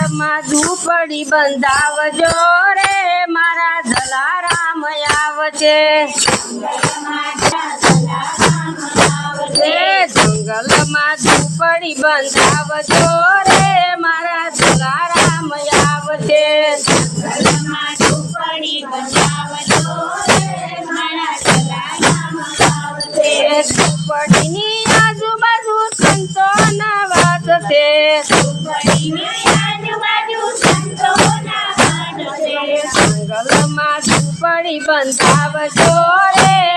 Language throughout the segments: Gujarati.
જંગલમાં ઝૂંપડી બંધાવજો રે, મારા જલારામ આવજે. જંગલમાં ઝૂંપડી બંધાવજો રે, મારા જલારામ આવજે. ઝૂંપડીની આજુબાજુ સંતોના વાત છે. જંગલમાં ઝૂંપડી બંધાવજો રે.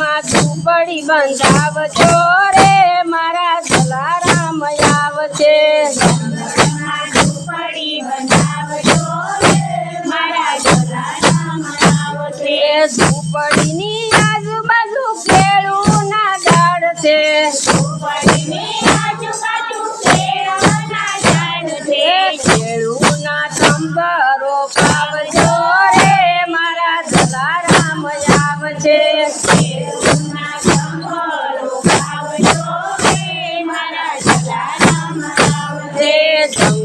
જંગલમાં ઝૂંપડી બંધાવજો રે મારા જલારામ આવશે ઝૂંપડીની આજુબાજુ કેળુના ઝાડ છે. એ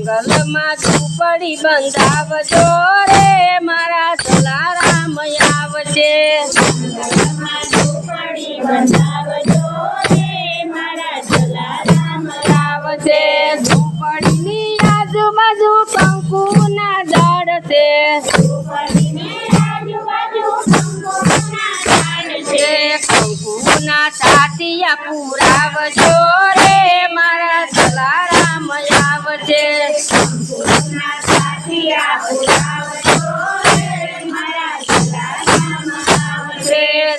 જંગલમાં ઝૂંપડી બંધાવજો રે મારા જલારામ આવશે આવશે ઝૂંપડીની આજુબાજુ છે. કંકુના પુરાવજો.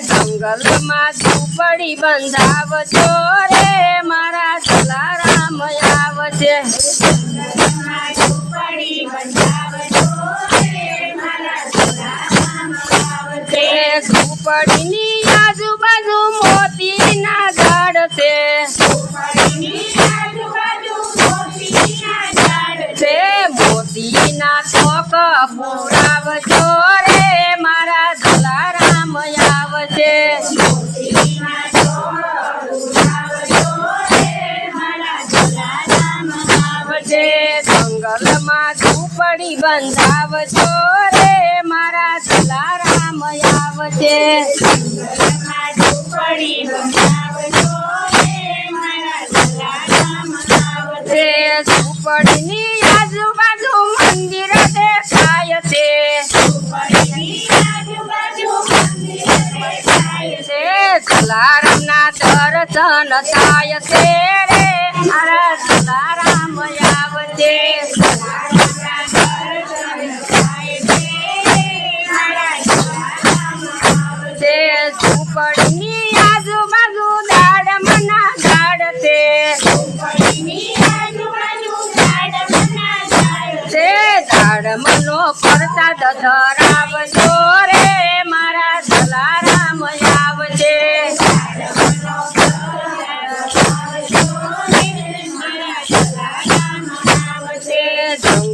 જંગલમાં ઝૂંપડી બંધાવજો રે મારા જલારામ આવશે ઝૂંપડીની બંધાવજો રે, મારા જલારામ આવશે છે ઝૂંપડીની આજુબાજુ મંદિર દેખાય છે. જલારામના દર્શન થાય છે. રે, મારા જલારામ આવશે ઝૂંપડીની આજુબાજુ દાડમના ઝાડ છે. છે દાડમનો પ્રસાદ ધરાવજો રે મારા જલારામ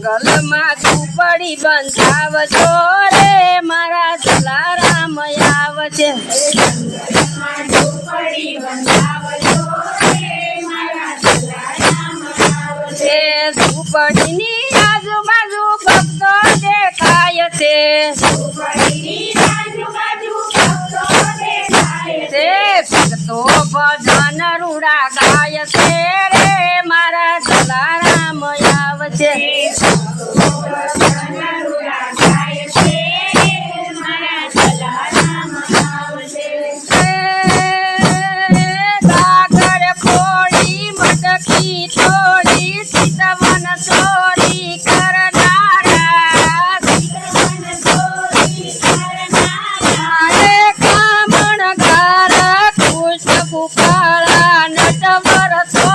જંગલમાં ઝૂંપડી બંધાવજો રે, મારા જલારામ આવશે છે ઝૂંપડીની આજુબાજુ ભક્તો દેખાય છે. ભક્તો ભજન રૂડા નટ વરસો